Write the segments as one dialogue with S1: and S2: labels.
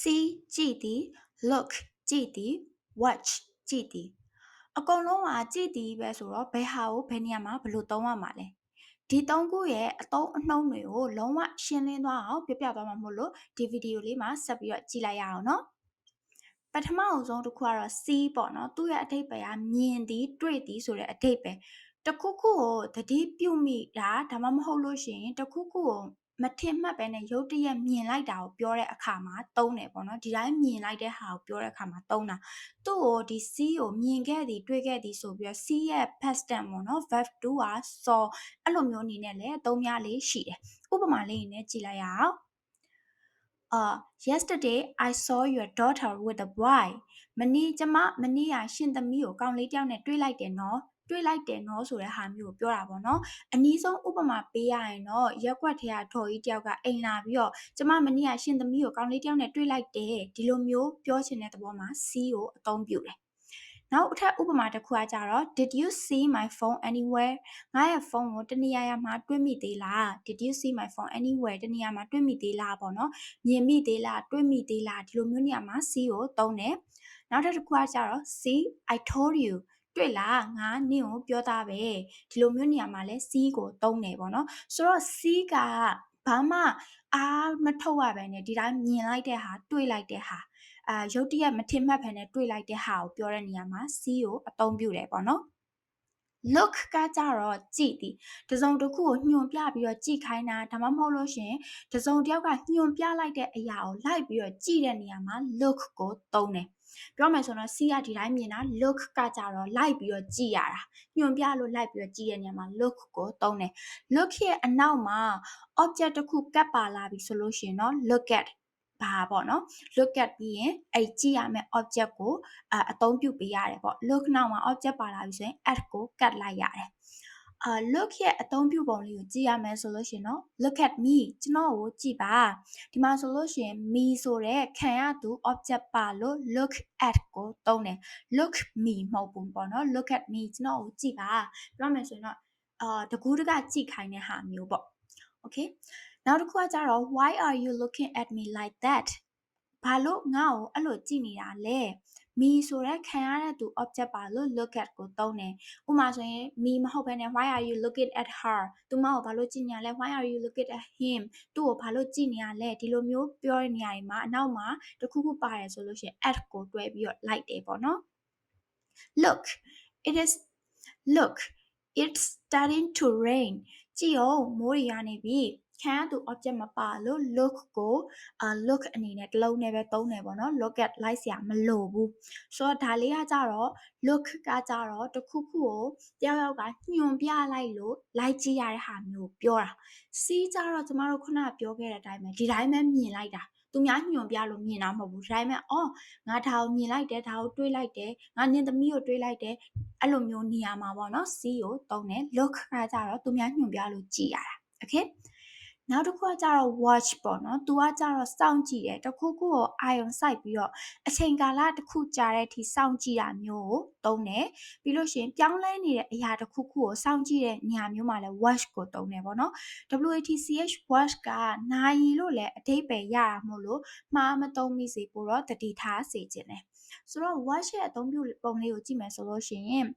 S1: see ကြည့်သည် look ကြည့်သည် watch ကြည့်သည်အကုန်လုံးကကြည့်သည်ပဲဆိုတော့ဘယ်ဟာကိုဘယ်နေရာမှာဘယ်လိုသုံးရမှာလဲဒီသုံးခုရဲ့အသုံးအနှုန်းတွေကိုလုံးဝရှင်းလင်းသွားအောင်ပြပြသွားမှာမို့လို့ဒီဗီဒီယိုလေးမှာဆက်ပြီးတော့ကြည့်လိုက်ရအောင်နော်ပထမအဆုံးတစ်ခုကတော့ see ပေါ့နော်သူ့ရဲ့အဓိပ္ပာယ်ကမြင်သည်တွေ့သည်ဆိုတဲ့အဓိပ္ပာယ်တခုခုကိုသတိပြုမိတာဒါမှမဟုတ်လို့ရှိရင်တခုခုကို မထင်မှတ်ပဲနဲ့ရုတ်တရက်မြင်လိုက်တာကိုပြောတဲ့အခါမှာသုံးတယ်ပေါ့နော်ဒီတိုင်းမြင်လိုက်တဲ့ဟာကိုပြောတဲ့အခါမှာသုံးတာသူ့ကိုဒီ see ကိုမြင်ခဲ့သည်တွေ့ခဲ့သည်ဆိုပြီးတော့ see ရဲ့ past tense ပေါ့နော် verb 2က saw အဲ့လိုမျိုးအနေနဲ့လည်းသုံးများလေးရှိတယ်ဥပမာလေးနဲ့ကြည့်လိုက်ရအောင် uh yesterday i saw your daughter with a boy မနေ့ကျမမနေ့ကရှင်သမီးကိုကောင်လေးတယောက်နဲ့တွေ့လိုက်တယ်နော် တွေ့လိုက်တယ်နော်ဆိုတဲ့ဟာမျိုးကိုပြောတာပေါ့နော်အနည်းဆုံးဥပမာပေးရရင်တော့ရက်ွက်ထဲကထော်ကြီးတယောက်ကအိမ်လာပြီးတော့ကျမမနေ့ကရှင်သမီးကိုကောင်လေးတယောက်နဲ့တွေ့လိုက်တယ်ဒီလိုမျိုးပြောချင်တဲ့သဘောမှာ see ကိုအသုံးပြုတယ်နောက်အထက်ဥပမာတစ်ခုကကြတော့ did you see my phone anywhere ငါရဲ့ဖုန်းကိုတနေရာရာမှာတွေ့မိသေးလား did you see my phone anywhere တနေရာမှာတွေ့မိသေးလားပေါ့နော်မြင်မိသေးလားတွေ့မိသေးလားဒီလိုမျိုးနေရာမှာ see ကိုသုံးတယ်နောက်တစ်ခုကကြတော့ see i told you တွေ့လားငါနင့်ကိုပြောသားပဲဒီလိုမျိုးနေရာမှာလဲ see ကိုသုံးတယ်ပေါ့နော်ဆိုတော့ see ကဘာမှအားမထုတ်ရပဲနဲ့ဒီတိုင်းမြင်လိုက်တဲ့ဟာတွေ့လိုက်တဲ့ဟာအာရုတ်တရက်မထင်မှတ်ဖ ೇನೆ တွေ့လိုက်တဲ့ဟာကိုပြောတဲ့နေရာမှာ see ကိုအသုံးပြုတယ်ပေါ့နော် look ကကြတော့ကြည့်သည်တစုံတစ်ခုကိုညွှန်ပြပြီးတော့ကြည့်ခိုင်းတာဒါမှမဟုတ်လို့ရှင်တစုံတစ်ယောက်ကညွှန်ပြလိုက်တဲ့အရာကိုလိုက်ပြီးတော့ကြည့်တဲ့နေရာမှာ look ကိုသုံးတယ် ပြောမယ်ဆိုတော့ C ကဒီတိုင်းမြင်တာ look ကကြတော့လိုက်ပြီးတော့ကြည့်ရတာညွန်ပြလို့လိုက်ပြီးတော့ကြည့်ရတဲ့နေရာမှာ look ကိုသုံးတယ် look ရဲ့အနောက်မှာ object တစ်ခုကပ်ပါလာပြီဆိုလို့ရှိရင်တော့ look at ဘာပေါ့နော် look at ပြီးရင်အဲ့ကြည့်ရမယ့် object ကိုအအသုံးပြုပေးရတယ်ပေါ့ look now မှာ object ပါလာပြီဆိုရင် at ကို cut လိုက်ရတယ် အာ look ရဲ့အသုံးပြုပုံလေးကိုကြည့်ရမယ်ဆိုလို့ရှင်နော် look at me ကျွန်တော်ကိုကြည့်ပါဒီမှာဆိုလို့ရှင် me ဆိုတဲ့ခံရသူ object ပါလို့ look at ကိုသုံးတယ် look me မဟုတ်ဘူးပေါ့နော် look at me ကျွန်တော်ကိုကြည့်ပါပြောမယ်ဆိုရင်တော့အာတကူးတကကြည့်ခိုင်းတဲ့ဟာမျိုးပေါ့ okay နောက်တစ်ခုကကြတော့ why are you looking at me like that ဘာလို့ငါ့ကိုအဲ့လိုကြည့်နေတာလဲ me ဆိုတဲ့ခံရတဲ့သူ object ပါလို့ look at ကိုသုံးတယ်ဥပမာဆိုရင် me မဟုတ်ဘဲနဲ့ why are you looking at her သူမကိုဘာလို့ကြည့်နေရလဲ why are you looking at him သူ့ကိုဘာလို့ကြည့်နေရလဲဒီလိုမျိုးပြောတဲ့နေရာတွေမှာအနောက်မှာတခုခုပါတယ်ဆိုလို့ရှိရင် at ကိုတွဲပြီးတော့ like တယ်ပေါ့နော် look it is look it's starting to rain ကြည့်အောင်မိုးတွေရနေပြီ ခံရသူ object မပါလို့ look ကိုအာ look အနေနဲ့တစ်လုံးနဲ့ပဲသုံးတယ်ပေါ့နော် look at လိုက်စရာမလိုဘူးဆိုတော့ဒါလေးကကြတော့ look ကကြတော့တခုခုကိုတယောက်ယောက်ကညွန်ပြလိုက်လို့လိုက်ကြည့်ရတဲ့ဟာမျိုးပြောတာ see ကြတော့ကျမတို့ခုနကပြောခဲ့တဲ့အတိုင်းပဲဒီတိုင်းပဲမြင်လိုက်တာသူများညွန်ပြလို့မြင်တာမဟုတ်ဘူးဒါပေမဲ့အော်ငါဒါကိုမြင်လိုက်တယ်ဒါကိုတွေးလိုက်တယ်ငါနင်သမီးကိုတွေးလိုက်တယ်အဲ့လိုမျိုးနေရာမှာပေါ့နော် see ကိုသုံးတယ် look ကကြတော့သူများညွန်ပြလို့ကြည့်ရတာ okay နောက်တစ်ခုကကြတော့ watch ပေါ့နော်။ तू ကကြတော့စောင့်ကြည့်တယ်။တစ်ခုခုကိုအာရုံစိုက်ပြီးတော့အချိန်ကာလတစ်ခုကြာတဲ့အထိစောင့်ကြည့်တာမျိုးကိုသုံးတယ်။ပြီးလို့ရှိရင်ပြောင်းလဲနေတဲ့အရာတစ်ခုခုကိုစောင့်ကြည့်တဲ့နေရာမျိုးမှာလည်း watch ကိုသုံးတယ်ပေါ့နော်။ WATCH watch ကနာရီလို့လည်းအဓိပ္ပာယ်ရတာမို့လို့မှားမသုံးမိစေဖို့တော့တတိထားစေခြင်းတယ်။ဆိုတော့ watch ရဲ့အသုံးပြုပုံလေးကိုကြည့်မယ်ဆိုလို့ရှိရင်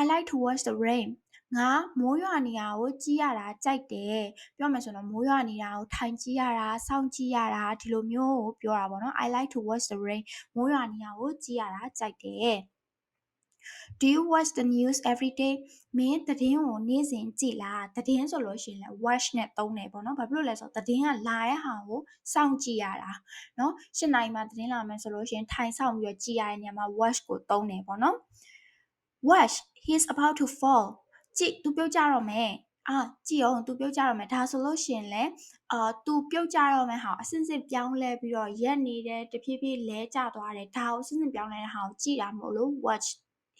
S1: I like to watch the rain ငါမိုးရွာနေတာကိုကြည့်ရတာကြိုက်တယ်ပြောမယ်ဆိုတော့မိုးရွာနေတာကိုထိုင်ကြည့်ရတာစောင့်ကြည့်ရတာဒီလိုမျိုးကိုပြောတာပေါ့နော် I like to watch the rain မိုးရွာနေတာကိုကြည့်ရတာကြိုက်တယ် Do you watch the news every day မင်းသတင်းကိုနေ့စဉ်ကြည့်လားသတင်းဆိုလို့ရှိရင်လည်း watch နဲ့သုံးတယ်ပေါ့နော်ဘာဖြစ်လို့လဲဆိုတော့သတင်းကလာတဲ့ဟာကိုစောင့်ကြည့်ရတာเนาะ၈နိုင်မှသတင်းလာမယ်ဆိုလို့ရှိရင်ထိုင်ဆောင်ပြီးတော့ကြည့်ရတဲ့နေရာမှာ watch ကိုသုံးတယ်ပေါ့နော် watch he is about to fall ကြည့်သူပြုတ်ကြတော့မယ်အာကြည့်အောင်သူပြုတ်ကြတော့မယ်ဒါဆိုလို့ရှိရင်လည်းအာသူပြုတ်ကြတော့မယ်ဟာအစစ်စစ်ပြောင်းလဲပြီးတော့ရက်နေတဲ့တဖြည်းဖြည်းလဲကျသွားတယ်ဒါကိုအစစ်စစ်ပြောင်းလဲတဲ့ဟာကိုကြည့်တာမဟုတ်လို့ watch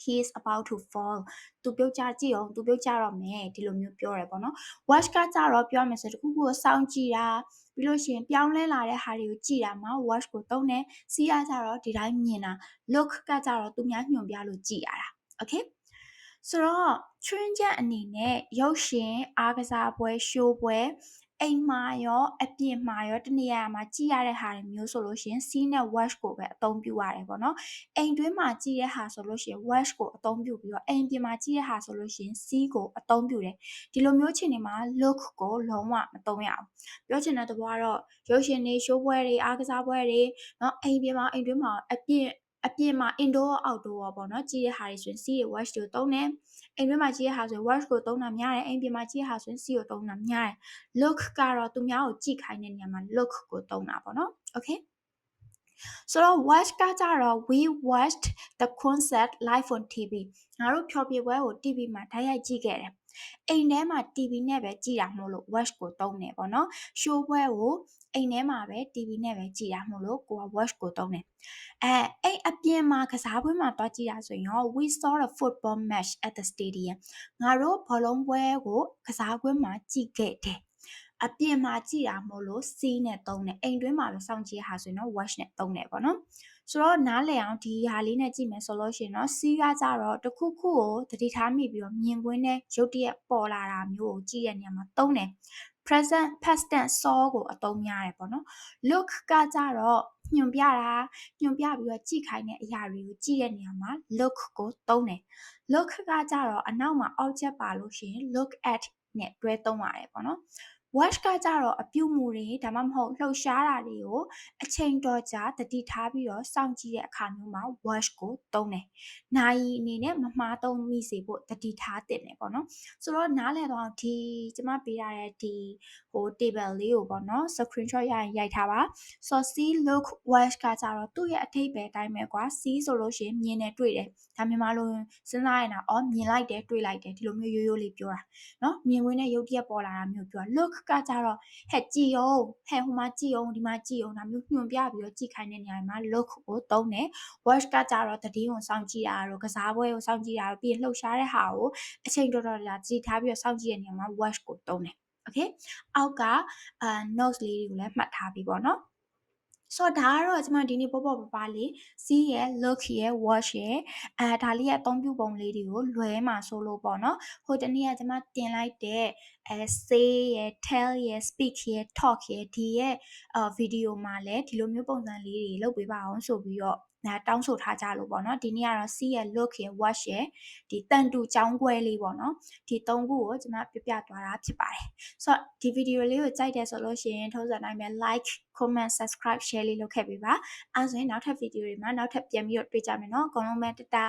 S1: he is about to fall သူပြုတ်ကြကြည့်အောင်သူပြုတ်ကြတော့မယ်ဒီလိုမျိုးပြောရဲပေါ့နော် watch ကကြတော့ပြောမယ်ဆိုတခုခုကိုစောင့်ကြည့်တာပြီးလို့ရှိရင်ပြောင်းလဲလာတဲ့ဟာတွေကိုကြည့်တာမှာ watch ကိုသုံးတယ် see ကကြတော့ဒီတိုင်းမြင်တာ look ကကြတော့သူများညွှန်ပြလို့ကြည့်ရတာ okay ဆိုတော့ချွင်းချက်အနေနဲ့ရုပ်ရှင်အားကစားပွဲရှိုးပွဲ အိမ်မှာရောအပြင်မှာရောတနေရာမှာကြည့်ရတဲ့ဟာတွေမျိုးဆိုလို့ရှရင် see နဲ့ watch ကိုပဲအသုံးပြုရတယ်ပေါ့နော်အိမ်တွင်းမှာကြည့်တဲ့ဟာဆိုလို့ရှရင် watch ကိုအသုံးပြုပြီးတော့အိမ်ပြင်မှာကြည့်တဲ့ဟာဆိုလို့ရှရင် see ကိုအသုံးပြုတယ်ဒီလိုမျိုးချိန်တွေမှာ look ကိုလုံးဝမသုံးရအောင်ပြောချင်တဲ့သဘောကတော့ရုပ်ရှင်တွေ show ပွဲတွေအားကစားပွဲတွေเนาะအိမ်ပြင်မှာအိမ်တွင်းမှာအပြင် အပြင်မှာ indoor outdoor ပေါ့နော်ကြည့်ရတဲ့ဟာတွေဆိုရင် see ရ watch ကိုသုံးတယ်အိမ်တွင်းမှာကြည့်ရတဲ့ဟာဆိုရင် watch ကိုသုံးတာများတယ်အိမ်ပြင်မှာကြည့်ရတဲ့ဟာဆိုရင် see ကိုသုံးတာများတယ် look ကတော့သူများကိုကြည့်ခိုင်းတဲ့နေရာမှာ look ကိုသုံးတာပေါ့နော် okay ဆိုတော့ watch ကကြတော့ we watched the concert live on TV ငါတို့ဖျော်ဖြေပွဲကို TV မှာဓာတ်ရိုက်ကြည့်ခဲ့တယ် အိမ်ထဲမှာ TV နဲ့ပဲကြည့်တာမို့လို့ watch ကိုသုံးတယ်ပေါ့နော် show ပွဲကိုအိမ်ထဲမှာပဲ TV နဲ့ပဲကြည့်တာမို့လို့ကိုက watch ကိုသုံးတယ် အဲအဲ့အပြင်မှာကစားပွဲမှာတွားကြည့်တာဆိုရင်ရော we saw a football match at the stadium ငါတို့ဘောလုံးပွဲကိုကစားပွဲမှာကြည့်ခဲ့တယ် အပြင်မှာကြည့်တာမို့လို့ see နဲ့သုံးတယ် အိမ်တွင်းမှာပဲစောင့်ကြည့်ရဟာဆိုရင်တော့ watch နဲ့သုံးတယ်ပေါ့နော် ဆိုတော့နားလည်အောင်ဒီဟာလေးနဲ့ကြည့်မယ်ဆိုလို့ရှိရင်တော့ see ကကြတော့တခုခုကိုသတိထားမိပြီးတော့မြင်ကွင်းနဲ့ရုပ်တရက်ပေါ်လာတာမျိုးကိုကြည့်တဲ့နေရာမှာသုံးတယ် present past tense saw ကိုအသုံးများတယ်ပေါ့နော် look ကကြတော့ညွန်ပြတာညွန်ပြပြီးတော့ကြည့်ခိုင်းတဲ့အရာတွေကိုကြည့်တဲ့နေရာမှာ look ကိုသုံးတယ် look ကကြတော့အနောက်မှာ object ပါလို့ရှိရင် look at နဲ့တွဲသုံးရတယ်ပေါ့နော် watch ကကြတော့အပြုမူတွေဒါမှမဟုတ်လှုပ်ရှားတာတွေကိုအချိန်တော်ကြာတတိထားပြီးတော့စောင့်ကြည့်တဲ့အခါမျိုးမှာ watch ကိုသုံးတယ်။နိုင်အနေနဲ့မမှားသုံးမိစေဖို့တတိထားတင်တယ်ပေါ့နော်။ဆိုတော့နားလည်တော့ဒီကျမပေးရတဲ့ဒီဟို table လေးကိုပေါ့နော် screenshot ရရင်ရိုက်ထားပါ။ so see look watch ကကြတော့သူ့ရဲ့အထိပ္ပယ်အတိုင်းပဲကွာ see ဆိုလို့ရှိရင်မြင်တယ်တွေ့တယ်။ဒါမြန်မာလိုစဉ်းစားရင်တော့အော်မြင်လိုက်တယ်တွေ့လိုက်တယ်ဒီလိုမျိုးရိုးရိုးလေးပြောတာ။နော်မြင်ကွင်းနဲ့ရုပ်တရက်ပေါ်လာတာမျိုးပြော look ကကြတော့ဟဲ့ကြည်အောင်ဟဲ့ဟိုမှာကြည်အောင်ဒီမှာကြည်အောင်ဒါမျိုးညွှန်ပြပြီးတော့ကြည်ခိုင်းတဲ့နေရာမှာ look ကိုသုံးတယ် watch ကကြတော့တတိယကိုစောင့်ကြည့်တာတို့ကစားပွဲကိုစောင့်ကြည့်တာတို့ပြီးရင်လှုပ်ရှားတဲ့ဟာကိုအချိန်တော်တော်ကြာကြည်ထားပြီးတော့စောင့်ကြည့်တဲ့နေရာမှာ watch ကိုသုံးတယ် okay အောက်ကအာ notes လေးတွေကိုလည်းမှတ်ထားပြီးပေါ့နော် ဆိုတော့ဒါကတော့ကျွန်မဒီနေ့ပေါ့ပေါ့ပပလေး see ရဲ့ look ရဲ့ watch ရဲ့အဲဒါလေးရဲ့အသုံးပြုပုံလေးတွေကိုလွယ်မှာဆိုလို့ပေါ့နော်ဟိုတနေ့ကကျွန်မတင်လိုက်တဲ့အဲ say ရဲ့ tell ရဲ့ speak ရဲ့ talk ရဲ့ဒီရဲ့အာဗီဒီယိုမှာလည်းဒီလိုမျိုးပုံစံလေးတွေလုပ်ပေးပါအောင်ဆိုပြီးတော့ ဒါတောင်းဆိုထားကြလို့ပေါ့နော်ဒီနေ့ကတော့ see ရဲ့ look ရဲ့ watch ရဲ့ဒီတန်တူចောင်းခွဲလေးပေါ့နော်ဒီသုံးခုကိုကျွန်မပြပြသွားတာဖြစ်ပါတယ်ဆိုတော့ဒီဗီဒီယိုလေးကိုကြိုက်တယ်ဆိုလို့ရှိရင်ထုံးစံတိုင်းပဲ like comment subscribe share လေးလုပ်ခဲ့ပေးပါအဲဆိုရင်နောက်ထပ်ဗီဒီယိုတွေမှာနောက်ထပ်ပြန်ပြီးတော့တွေ့ကြမယ်နော်အကုန်လုံးပဲတတာ